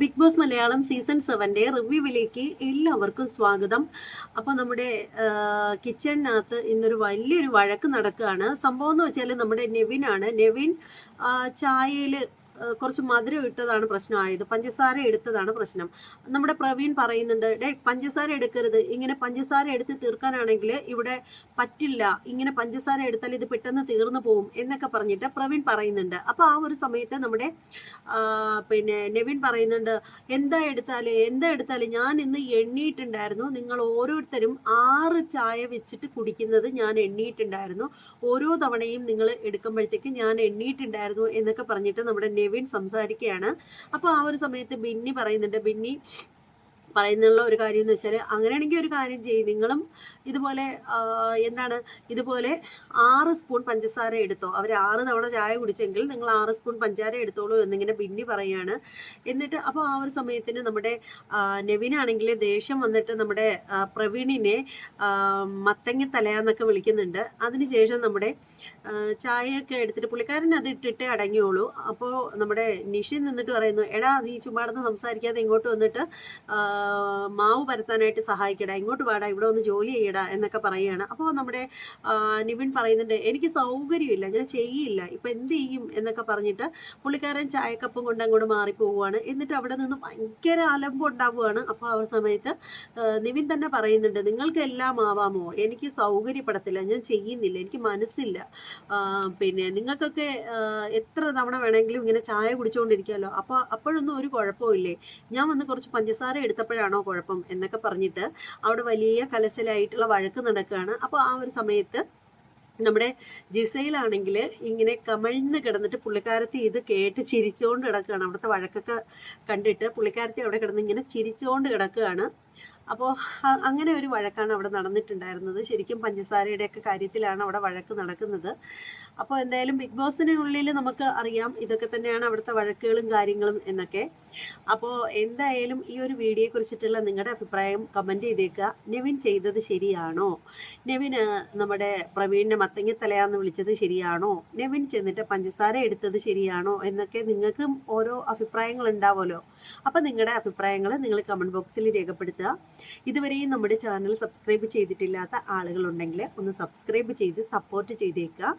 Big boss Malayalam season സെവന്റെ റിവ്യൂവിലേക്ക് എല്ലാവർക്കും സ്വാഗതം. അപ്പോൾ നമ്മുടെ കിച്ചണിനകത്ത് ഇന്നൊരു വലിയൊരു വഴക്ക് നടക്കുകയാണ്. സംഭവം എന്ന് വെച്ചാൽ നമ്മുടെ നെവിനാണ്. നെവിൻ ചായയിൽ കുറച്ച് മധുരം ഇട്ടതാണ് പ്രശ്നമായത്. പഞ്ചസാര എടുത്തതാണ് പ്രശ്നം. നമ്മുടെ പ്രവീൺ പറയുന്നുണ്ട് ഡേ പഞ്ചസാര എടുക്കരുത്. ഇങ്ങനെ പഞ്ചസാര എടുത്ത് തീർക്കാനാണെങ്കിൽ ഇവിടെ പറ്റില്ല. ഇങ്ങനെ പഞ്ചസാര എടുത്താൽ ഇത് പെട്ടെന്ന് തീർന്നു പോകും എന്നൊക്കെ പറഞ്ഞിട്ട് പ്രവീൺ പറയുന്നുണ്ട്. അപ്പോൾ ആ ഒരു സമയത്ത് നമ്മുടെ പിന്നെ നെവിൻ പറയുന്നുണ്ട് എന്താ എടുത്താൽ എന്താ എടുത്താൽ? ഞാൻ ഇന്ന് എണ്ണിയിട്ടുണ്ടായിരുന്നു നിങ്ങൾ ഓരോരുത്തരും ആറ് ചായ വെച്ചിട്ട് കുടിക്കുന്നത് ഞാൻ എണ്ണിയിട്ടുണ്ടായിരുന്നു ഓരോ തവണയും നിങ്ങൾ എടുക്കുമ്പോഴത്തേക്ക് ഞാൻ എണ്ണിയിട്ടുണ്ടായിരുന്നു എന്നൊക്കെ പറഞ്ഞിട്ട് നമ്മുടെ സംസാരിക്കുകയാണ്. അപ്പോൾ ആ ഒരു സമയത്ത് ബിന്നി പറയുന്നുണ്ട് ബിന്നി പറയുന്നുള്ള ഒരു കാര്യം എന്ന് വെച്ചാൽ അങ്ങനെയാണെങ്കിൽ ഒരു കാര്യം ചെയ്യും. നിങ്ങളും ഇതുപോലെ എന്താണ് ഇതുപോലെ ആറ് സ്പൂൺ പഞ്ചസാര എടുത്തോ. അവർ ആറ് തവണ ചായ കുടിച്ചെങ്കിൽ നിങ്ങൾ ആറ് സ്പൂൺ പഞ്ചസാര എടുത്തോളൂ എന്നിങ്ങനെ പിന്നി പറയാണ്. എന്നിട്ട് അപ്പോൾ ആ ഒരു സമയത്തിന് നമ്മുടെ നെവിനാണെങ്കിൽ ദേഷ്യം വന്നിട്ട് നമ്മുടെ പ്രവീണിനെ മത്തങ്ങി തലയാന്നൊക്കെ വിളിക്കുന്നുണ്ട്. അതിനുശേഷം നമ്മുടെ ചായയൊക്കെ എടുത്തിട്ട് പുള്ളിക്കാരൻ അത് ഇട്ടിട്ടേ അടങ്ങിയുള്ളൂ അപ്പോൾ നമ്മുടെ നിഷിൻ നിന്നിട്ട് പറയുന്നു എടാ നീ ചുമ്മാടന്ന് സംസാരിക്കാതെ ഇങ്ങോട്ട് വന്നിട്ട് മാവ് പരത്താനായിട്ട് സഹായിക്കടാ ഇങ്ങോട്ട് വാടാ ഇവിടെ ഒന്ന് ജോലി ചെയ്യടാ എന്നൊക്കെ പറയുകയാണ്. അപ്പോൾ നമ്മുടെ നിവിൻ പറയുന്നുണ്ട് എനിക്ക് സൗകര്യമില്ല ഞാൻ ചെയ്യില്ല ഇപ്പം എന്ത് ചെയ്യും? എന്നൊക്കെ പറഞ്ഞിട്ട് പുള്ളിക്കാരൻ ചായക്കപ്പും കൊണ്ട് അങ്ങോട്ട് മാറിപ്പോവുകയാണ്. എന്നിട്ട് അവിടെ നിന്ന് ഭയങ്കര അലമ്പ് ഉണ്ടാവുകയാണ്. അപ്പോൾ ആ സമയത്ത് നിവിൻ തന്നെ പറയുന്നുണ്ട് നിങ്ങൾക്ക് എല്ലാം ആവാമോ? എനിക്ക് സൗകര്യപ്പെടത്തില്ല ഞാൻ ചെയ്യുന്നില്ല എനിക്ക് മനസ്സില്ല. പിന്നെ നിങ്ങൾക്കൊക്കെ എത്ര തവണ വേണമെങ്കിലും ഇങ്ങനെ ചായ കുടിച്ചുകൊണ്ടിരിക്കാമല്ലോ അപ്പോൾ അപ്പോഴൊന്നും ഒരു കുഴപ്പമില്ലേ ഞാൻ വന്ന് കുറച്ച് പഞ്ചസാര എടുത്തപ്പോഴാണോ കുഴപ്പം എന്നൊക്കെ പറഞ്ഞിട്ട് അവിടെ വലിയ കലശലായിട്ടുള്ള വഴക്ക് നടക്കുകയാണ്. അപ്പോൾ ആ ഒരു സമയത്ത് നമ്മുടെ ജിസയിലാണെങ്കിൽ ഇങ്ങനെ കമഴ്ന്ന് കിടന്നിട്ട് പുള്ളിക്കാരത്തി ഇത് കേട്ട് ചിരിച്ചുകൊണ്ട് കിടക്കുകയാണ്. അവിടുത്തെ വഴക്കൊക്കെ കണ്ടിട്ട് പുള്ളിക്കാരത്തി അവിടെ കിടന്ന് ഇങ്ങനെ ചിരിച്ചുകൊണ്ട് കിടക്കുകയാണ്. അപ്പോൾ അങ്ങനെ ഒരു വഴക്കാണ് അവിടെ നടന്നിട്ടുണ്ടായിരുന്നത്. ശരിക്കും പഞ്ചസാരയുടെയൊക്കെ കാര്യത്തിലാണ് അവിടെ വഴക്ക് നടക്കുന്നത്. അപ്പോൾ എന്തായാലും ബിഗ് ബോസിനുള്ളിൽ നമുക്ക് അറിയാം ഇതൊക്കെ തന്നെയാണ് അവിടുത്തെ വഴക്കുകളും കാര്യങ്ങളും എന്നൊക്കെ. അപ്പോൾ എന്തായാലും ഈ ഒരു വീഡിയോയെ കുറിച്ചിട്ടുള്ള നിങ്ങളുടെ അഭിപ്രായം കമന്റ് ചെയ്തേക്കുക. നെവിൻ ചെയ്തത് ശരിയാണോ? നെവിന് നമ്മുടെ പ്രവീണിനെ മത്തങ്ങ തലയാന്ന് വിളിച്ചത് ശരിയാണോ? നെവിൻ ചെന്നിട്ട് പഞ്ചസാര എടുത്തത് ശരിയാണോ? എന്നൊക്കെ നിങ്ങൾക്കും ഓരോ അഭിപ്രായങ്ങൾ ഉണ്ടാവുമല്ലോ. അപ്പം നിങ്ങളുടെ അഭിപ്രായങ്ങൾ നിങ്ങൾ കമന്റ് ബോക്സിൽ രേഖപ്പെടുത്തുക. ഇതുവരെയും നമ്മുടെ ചാനൽ സബ്സ്ക്രൈബ് ചെയ്തിട്ടില്ലാത്ത ആളുകളുണ്ടെങ്കിൽ ഒന്ന് സബ്സ്ക്രൈബ് ചെയ്ത് സപ്പോർട്ട് ചെയ്തേക്കുക.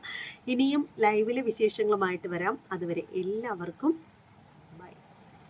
ഇനിയും ലൈവിലെ വിശേഷങ്ങളുമായിട്ട് വരാം. അതുവരെ എല്ലാവർക്കും